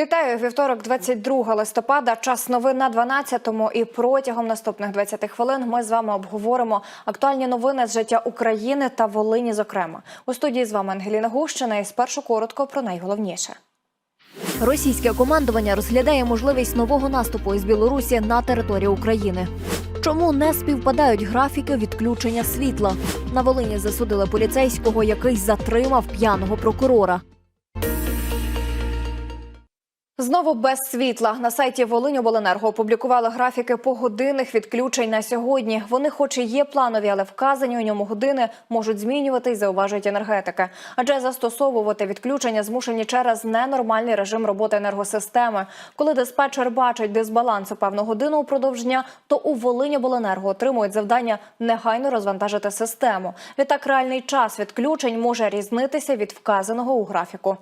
Вітаю вівторок, 22 листопада. Час новин на 12-му. І протягом наступних 20 хвилин ми з вами обговоримо актуальні новини з життя України та Волині. Зокрема, у студії з вами Ангеліна Гущина. І спершу коротко про найголовніше. Російське командування розглядає можливість нового наступу із Білорусі на територію України. Чому не співпадають графіки відключення світла? На Волині засудили поліцейського, який затримав п'яного прокурора. Знову без світла на сайті Волиньобленерго опублікували графіки погодинних відключень на сьогодні. Вони, хоч і є планові, але вказані у ньому години можуть змінюватись, зауважують енергетики. Адже застосовувати відключення змушені через ненормальний режим роботи енергосистеми. Коли диспетчер бачить дисбаланс у певну годину упродовж дня, то у Волиньобленерго отримують завдання негайно розвантажити систему. Відтак реальний час відключень може різнитися від вказаного у графіку.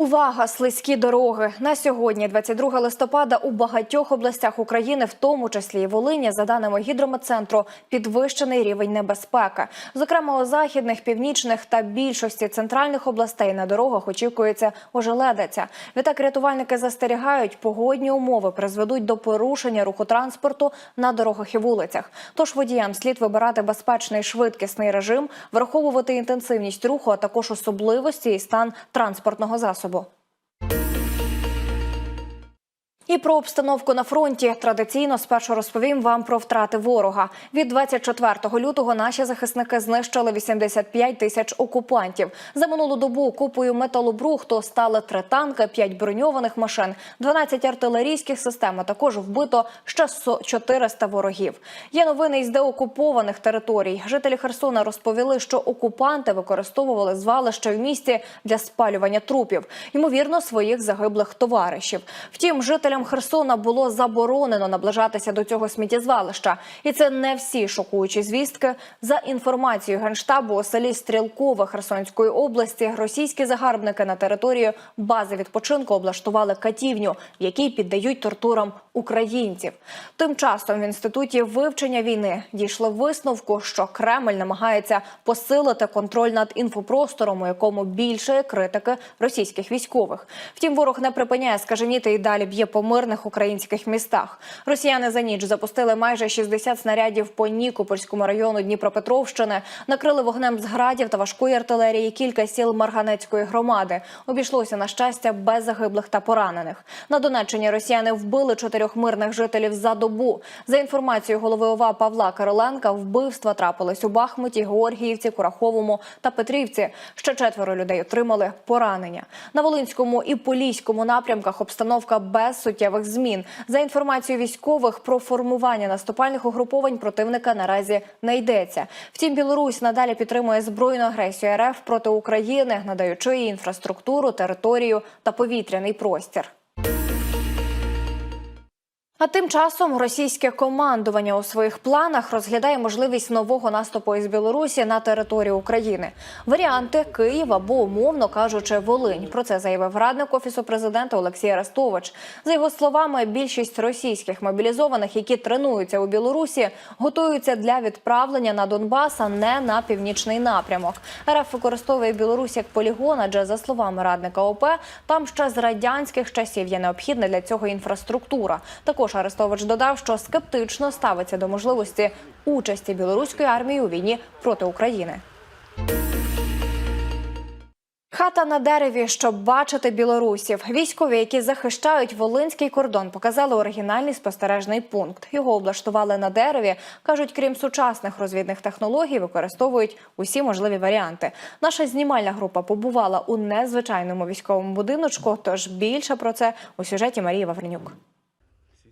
Увага, слизькі дороги на сьогодні, 22 листопада, у багатьох областях України, в тому числі і Волині, за даними гідрометцентру, підвищений рівень небезпеки. Зокрема, у західних, північних та більшості центральних областей на дорогах очікується ожеледиця. Відтак рятувальники застерігають, погодні умови призведуть до порушення руху транспорту на дорогах і вулицях. Тож водіям слід вибирати безпечний швидкісний режим, враховувати інтенсивність руху, а також особливості і стан транспортного засобу способу. І про обстановку на фронті традиційно спершу розповім вам про втрати ворога. Від 24 лютого наші захисники знищили 85 тисяч окупантів. За минулу добу купою металобрухту стали три танки, 5 броньованих машин, 12 артилерійських систем. а Також вбито ще 400 ворогів. Є новини із деокупованих територій. Жителі Херсона розповіли, що окупанти використовували звалище в місті для спалювання трупів, ймовірно, своїх загиблих товаришів. Втім, жителям Херсона було заборонено наближатися до цього сміттєзвалища. І це не всі шокуючі звістки. За інформацією генштабу у селі Стрілкове Херсонської області російські загарбники на території бази відпочинку облаштували катівню, в якій піддають тортурам українців. Тим часом в інституті вивчення війни дійшли висновку, що Кремль намагається посилити контроль над інфопростором, у якому більше критики російських військових. Втім, ворог не припиняє скаженіти і далі б'є по мирних українських містах. Росіяни за ніч запустили майже 60 снарядів по Нікопольському району Дніпропетровщини, накрили вогнем з градів та важкої артилерії кілька сіл Марганецької громади. Обійшлося на щастя без загиблих та поранених. На Донеччині росіяни вбили чотирьох мирних жителів за добу. За інформацією голови ОВА Павла Кириленка, вбивства трапились у Бахмуті, Георгіївці, Кураховому та Петрівці. Ще четверо людей отримали поранення. На Волинському і Поліському напрямках обстановка без суттєвих змін. За інформацією військових, про формування наступальних угруповань противника наразі не йдеться. Втім, Білорусь надалі підтримує збройну агресію РФ проти України, надаючи їй інфраструктуру, територію та повітряний простір. А тим часом російське командування у своїх планах розглядає можливість нового наступу із Білорусі на територію України. Варіанти Київ або умовно кажучи, Волинь. Про це заявив радник офісу президента Олексій Арестович. За його словами, більшість російських мобілізованих, які тренуються у Білорусі, готуються для відправлення на Донбас, а не на північний напрямок. РФ використовує Білорусь як полігон, адже за словами радника ОП, там ще з радянських часів є необхідна для цього інфраструктура. Також Арестович додав, що скептично ставиться до можливості участі білоруської армії у війні проти України. Хата на дереві, щоб бачити білорусів. Військові, які захищають волинський кордон, показали оригінальний спостережний пункт. Його облаштували на дереві. кажуть, крім сучасних розвідних технологій, використовують усі можливі варіанти. Наша знімальна група побувала у незвичайному військовому будиночку. Тож більше про це у сюжеті Марії Вавренюк.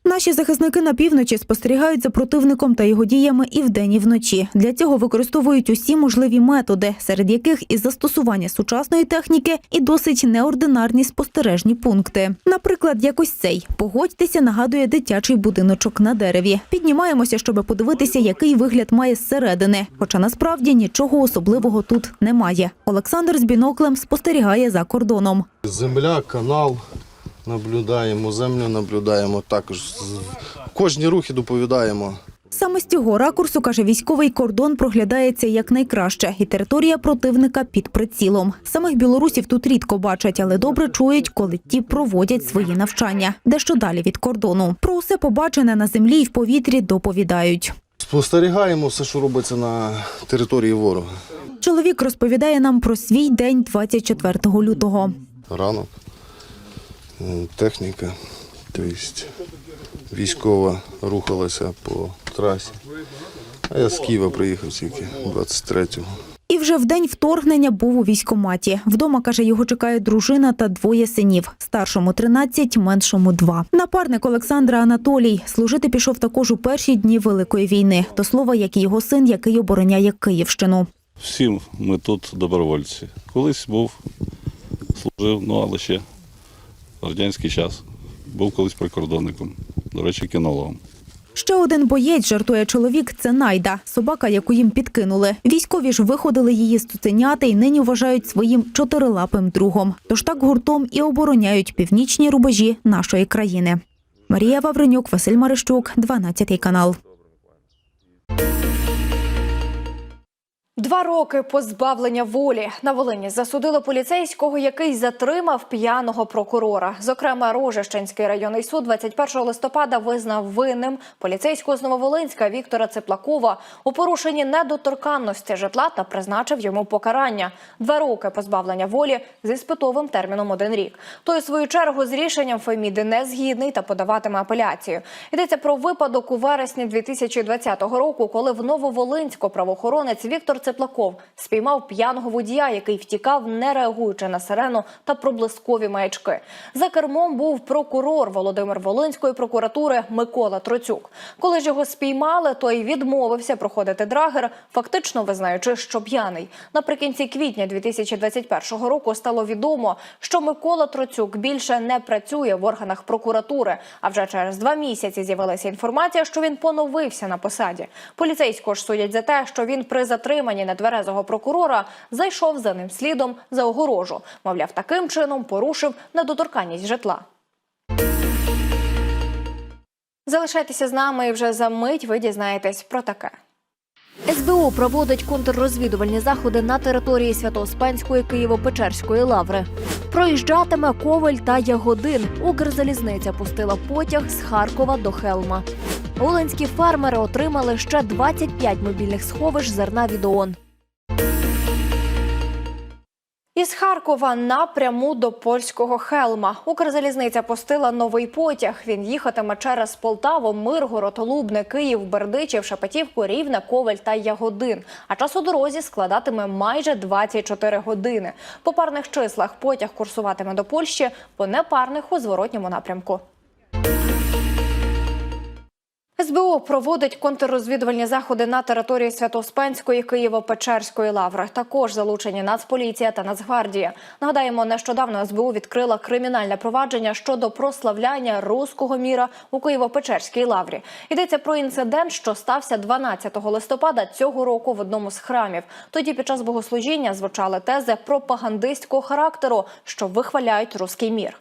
Наші захисники на півночі спостерігають за противником та його діями і вдень, і вночі. Для цього використовують усі можливі методи, серед яких і застосування сучасної техніки, і досить неординарні спостережні пункти. Наприклад, якось цей погодьтеся, нагадує дитячий будиночок на дереві. Піднімаємося, щоб подивитися, який вигляд має зсередини. Хоча насправді нічого особливого тут немає. Олександр з біноклем спостерігає за кордоном. Земля, канал наблюдаємо, землю наблюдаємо. Також кожні рухи доповідаємо. Саме з цього ракурсу, каже військовий, кордон проглядається якнайкраще, і територія противника під прицілом. Самих білорусів тут рідко бачать, але добре чують, коли ті проводять свої навчання, дещо далі від кордону. Про усе побачене на землі і в повітрі доповідають. Спостерігаємо все, що робиться на території ворога. Чоловік розповідає нам про свій день 24 лютого. Ранок, техніка, тобто військова рухалася по трасі. А я з Києва приїхав тільки 23-го. І вже в день вторгнення був у військкоматі. Вдома, каже, його чекає дружина та двоє синів. Старшому 13, меншому 2. Напарник Олександра Анатолій служити пішов також у перші дні Великої війни. До слова, як і його син, який обороняє Київщину. Всі ми тут добровольці. Колись був, служив, ну але ще радянський час. Був колись прикордонником, до речі, кінологом. Ще один боєць, жартує чоловік, це Найда, собака, яку їм підкинули. Військові ж виходили її з цуценяти і нині вважають своїм чотирилапим другом. Тож так гуртом і обороняють північні рубежі нашої країни. Марія Вавренюк, Василь Марищук, 12 канал. Два роки позбавлення волі на Волині засудили поліцейського, який затримав п'яного прокурора. Зокрема, Рожещенський районний суд 21 листопада визнав винним поліцейського з Нововолинська Віктора Цеплакова у порушенні недоторканності житла та призначив йому покарання два роки позбавлення волі з іспитовим терміном один рік. Той у свою чергу з рішенням Феміди не згідний та подаватиме апеляцію. Йдеться про випадок у вересні 2020 року, коли в Нововолинську правоохоронець Віктор Цеплаков спіймав п'яного водія, який втікав, не реагуючи на сирену та проблискові маячки. За кермом був прокурор Володимир Волинської прокуратури Микола Троцюк. Коли ж його спіймали, той відмовився проходити драгер, фактично визнаючи, що п'яний. Наприкінці квітня 2021 року стало відомо, що Микола Троцюк більше не працює в органах прокуратури. А вже через два місяці з'явилася інформація, що він поновився на посаді. Поліцейського ж судять за те, що він при затриманні нетверезого прокурора зайшов за ним слідом за огорожу. Мовляв, таким чином порушив недоторканність житла. Залишайтеся з нами і вже за мить ви дізнаєтесь про таке. СБУ проводить контррозвідувальні заходи на території Свято-Успенської Києво-Печерської лаври. Проїжджатиме Ковель та Ягодин. Укрзалізниця пустила потяг з Харкова до Хелма. Волинські фермери отримали ще 25 мобільних сховищ зерна від ООН. Із Харкова напряму до польського Хелма. Укрзалізниця пустила новий потяг. Він їхатиме через Полтаву, Миргород, Лубне, Київ, Бердичів, Шепетівку, Рівне, Ковель та Ягодин. А час у дорозі складатиме майже 24 години. По парних числах потяг курсуватиме до Польщі, по непарних у зворотньому напрямку. СБУ проводить контррозвідувальні заходи на території Святоспенської Києво-Печерської лаври. Також залучені Нацполіція та Нацгвардія. Нагадаємо, нещодавно СБУ відкрила кримінальне провадження щодо прославляння руського міра у Києво-Печерській лаврі. Йдеться про інцидент, що стався 12 листопада цього року в одному з храмів. Тоді під час богослужіння звучали тези пропагандистського характеру, що вихваляють руський мір.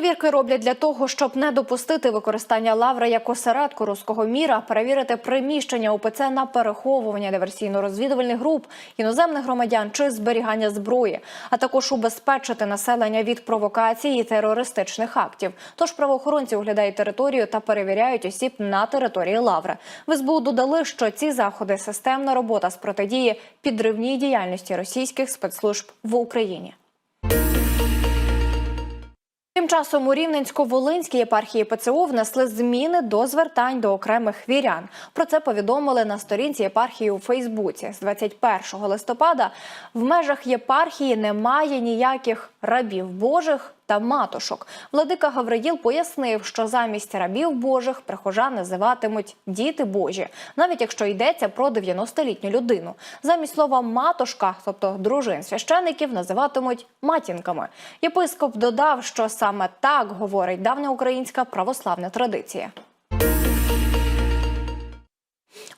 Перевірки роблять для того, щоб не допустити використання лаври як осередку руського міра, перевірити приміщення УПЦ на переховування диверсійно-розвідувальних груп, іноземних громадян чи зберігання зброї, а також убезпечити населення від провокацій і терористичних актів. Тож правоохоронці оглядають територію та перевіряють осіб на території лаври. В СБУ додали, що ці заходи системна робота з протидії підривній діяльності російських спецслужб в Україні. Тим часом у Рівненсько-Волинській єпархії ПЦУ внесли зміни до звертань до окремих вірян. Про це повідомили на сторінці єпархії у Фейсбуці. З 21 листопада в межах єпархії немає ніяких рабів божих та матушок. Владика Гавриїл пояснив, що замість рабів божих прихожан називатимуть діти божі, навіть якщо йдеться про 90-літню людину. Замість слова матушка, тобто дружин священиків, називатимуть матінками. Єпископ додав, що саме так говорить давня українська православна традиція.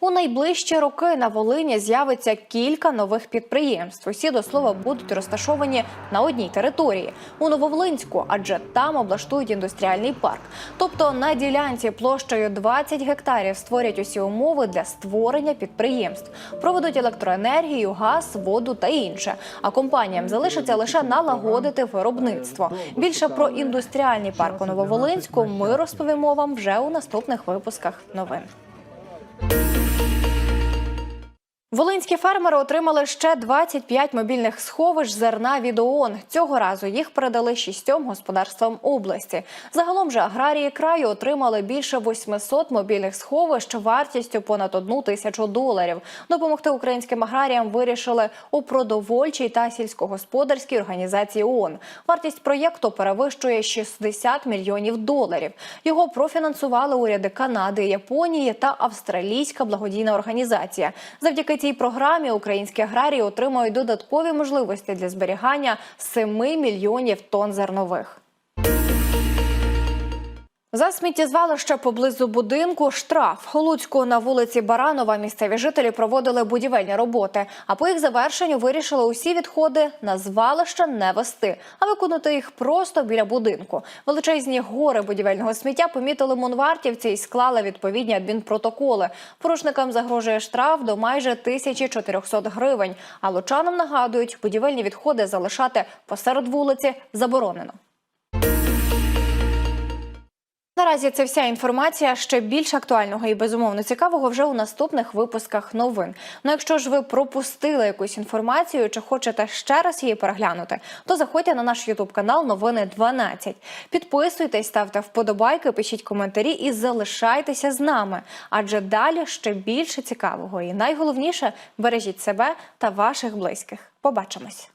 У найближчі роки на Волині з'явиться кілька нових підприємств. Усі до слова будуть розташовані на одній території у Нововолинську, адже там облаштують індустріальний парк. Тобто на ділянці площею 20 гектарів створять усі умови для створення підприємств, проведуть електроенергію, газ, воду та інше. А компаніям залишиться лише налагодити виробництво. Більше про індустріальний парк у Нововолинську ми розповімо вам вже у наступних випусках новин. Волинські фермери отримали ще 25 мобільних сховищ зерна від ООН. Цього разу їх передали шістьом господарствам області. Загалом же аграрії краю отримали більше 800 мобільних сховищ вартістю понад одну тисячу доларів. Допомогти українським аграріям вирішили у продовольчій та сільськогосподарській організації ООН. Вартість проєкту перевищує 60 мільйонів доларів. Його профінансували уряди Канади, Японії та австралійська благодійна організація. Завдяки цій програмі українські аграрії отримають додаткові можливості для зберігання 7 мільйонів тонн зернових. За сміттєзвалище поблизу будинку штраф. Луцьку на вулиці Баранова місцеві жителі проводили будівельні роботи, а по їх завершенню вирішили усі відходи на звалище не вести, а виконати їх просто біля будинку. Величезні гори будівельного сміття помітили монвартівці і склали відповідні адмінпротоколи. Порушникам загрожує штраф до майже 1400 гривень. А лучанам нагадують, будівельні відходи залишати посеред вулиці заборонено. Наразі це вся інформація. Ще більш актуального і безумовно цікавого вже у наступних випусках новин. Ну, якщо ж ви пропустили якусь інформацію чи хочете ще раз її переглянути, то заходьте на наш ютуб канал Новини 12. Підписуйтесь, ставте вподобайки, пишіть коментарі і залишайтеся з нами. Адже далі ще більше цікавого. І найголовніше бережіть себе та ваших близьких. Побачимось.